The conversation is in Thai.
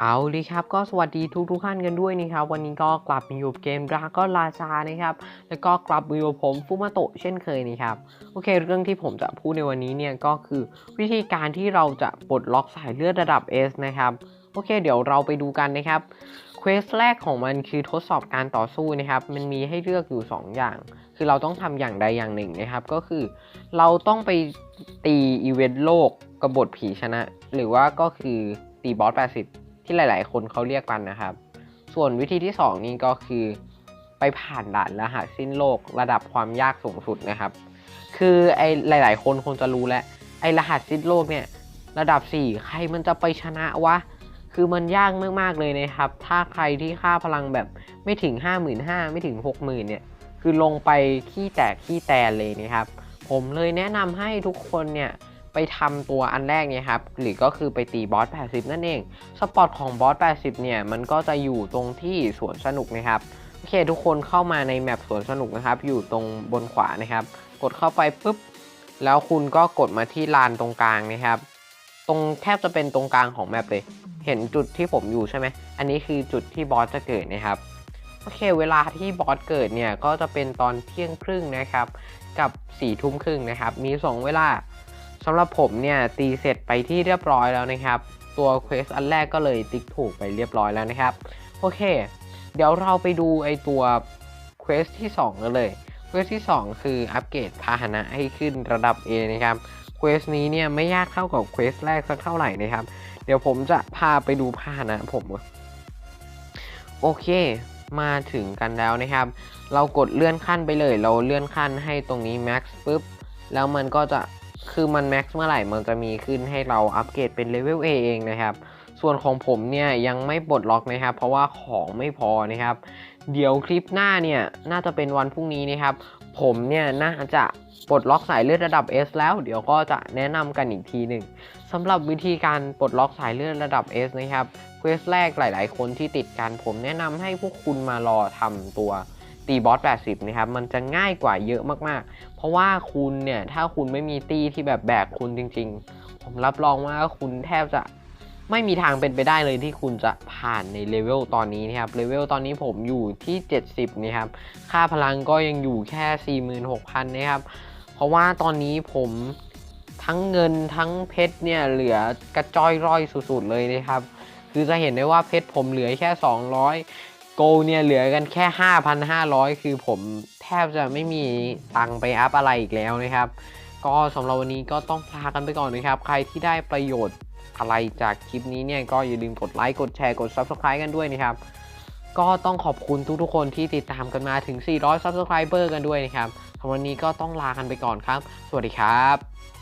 เอาดีครับก็สวัสดีทุกทุกท่านกันด้วยนะครับ วันนี้ก็กลับมาอยู่เกมดราก็ลาซานะครับ แล้วก็กลับมาอยู่ผมฟูมาโตะเช่นเคยนะครับ โอเค เรื่องที่ผมจะพูดในวันนี้เนี่ยก็คือวิธีการที่เราจะปลดล็อกสายเลือดระดับ S นะครับ โอเค เดี๋ยวเราไปดูกันนะครับเควสแรกของมันคือทดสอบการต่อสู้นะครับ มันมีให้เลือกอยู่ 2 อย่าง คือเราต้องทำอย่างใดอย่างหนึ่งนะครับ ก็คือเราต้องไปตีอีเวนต์โลกกบฏผีชนะ หรือว่าก็คือตีบอส80 ที่หลาย ๆ คนเขาเรียกกันนะครับ ส่วนวิธีที่ 2 นี่ก็คือ ไปผ่านด่านรหัสสิ้นโลกระดับความยากสูงสุดนะครับ คือไอหลาย ๆ คนคงจะรู้แล้วไอรหัสสิ้นโลกเนี่ยระดับ 4 ใครมันจะไปชนะวะ คือมันยากมาก ๆ เลยนะครับ ถ้าใครที่ค่าพลังแบบไม่ถึง 55,000ไม่ถึง 60,000เนี่ย คือลงไปขี้แตกขี้แตนเลยนะครับ ผมเลยแนะนำให้ทุกคนเนี่ย ไปทำตัวอันแรกเนี่ยครับหรือก็คือไปตีบอส 80 นั่นเองสปอตของบอส 80 เนี่ยมันก็จะอยู่ตรงที่สวนสนุกนะครับโอเคทุกคนเข้ามาในแมปสวนสนุกนะครับ อยู่ตรงบนขวานะครับ กดเข้าไปปุ๊บแล้วคุณก็กดมาที่ลานตรงกลางนะครับ ตรงแทบจะเป็นตรงกลางของแมปเลย เห็นจุดที่ผมอยู่ใช่ไหมอันนี้คือจุดที่บอสจะเกิดนะครับโอเค เวลาที่บอสเกิดเนี่ยก็จะเป็นตอนเที่ยงครึ่งนะครับ กับ4ี่ทุ่มครึ่งนะครับ มี 2 เวลา สำหรับผมเนี่ยตีเสร็จไปที่เรียบร้อยแล้วนะครับ ตัวเควสอันแรกก็เลยติ๊กถูกไปเรียบร้อยแล้วนะครับ โอเค เดี๋ยวเราไปดูไอตัวเควสที่2กันเลยเควสที่ 2 คืออัปเกรดพาหนะให้ขึ้นระดับ A นะครับเควสนี้เนี่ยไม่ยากเท่ากับเควสแรกสักเท่าไหร่นะครับ เดี๋ยวผมจะพาไปดูพาหนะผมโอเคมาถึงกันแล้วนะครับ เรากดเลื่อนขั้นไปเลย เราเลื่อนขั้นให้ตรงนี้ max ปุ๊บ แล้วมันก็จะ คือมัน max เมื่อไหร่มันจะมีขึ้นให้เราอัปเกรดเป็นเลเวล A เองนะครับ ส่วนของผมเนี่ยยังไม่ปลดล็อกนะครับ เพราะว่าของไม่พอนะครับ เดี๋ยวคลิปหน้าเนี่ยน่าจะเป็นวันพรุ่งนี้นะครับ ผมเนี่ยน่าจะปลดล็อกสายเลือดระดับ S แล้ว เดี๋ยวก็จะแนะนำกันอีกทีหนึ่งสำหรับวิธีการปลดล็อกสายเลือดระดับ S นะครับเควสแรกหลาย ๆ คนที่ติดกันผมแนะนำให้พวกคุณมารอทำตัว ตีบอส 80 นะครับ มันจะง่ายกว่าเยอะมากๆ เพราะว่าคุณเนี่ย ถ้าคุณไม่มีตีที่แบบแบกคุณจริง ๆ ผมรับรองว่าคุณแทบจะไม่มีทางเป็นไปได้เลยที่คุณจะผ่านในเลเวลตอนนี้นะครับ เลเวลตอนนี้ผมอยู่ที่ 70 นะครับ ค่าพลังก็ยังอยู่แค่ 46,000 นะครับ เพราะว่าตอนนี้ผมทั้งเงินทั้งเพชรเนี่ยเหลือกระจ้อยร่อยสุดๆเลยนะครับ คือจะเห็นได้ว่าเพชรผมเหลือแค่ 200 โกลเนี่ยเหลือกันแค่ 5,500 คือผมแทบจะไม่มีตังค์ไปอัพอะไรอีกแล้วนะครับ ก็สำหรับวันนี้ก็ต้องลากันไปก่อนนะครับ ใครที่ได้ประโยชน์อะไรจากคลิปนี้เนี่ยก็อย่าลืมกดไลค์กดแชร์กด Subscribe กันด้วยนะครับ ก็ต้องขอบคุณทุกๆคนที่ติดตามกันมาถึง 400 Subscriber กันด้วยนะครับสำหรับวันนี้ก็ต้องลากันไปก่อนครับ สวัสดีครับ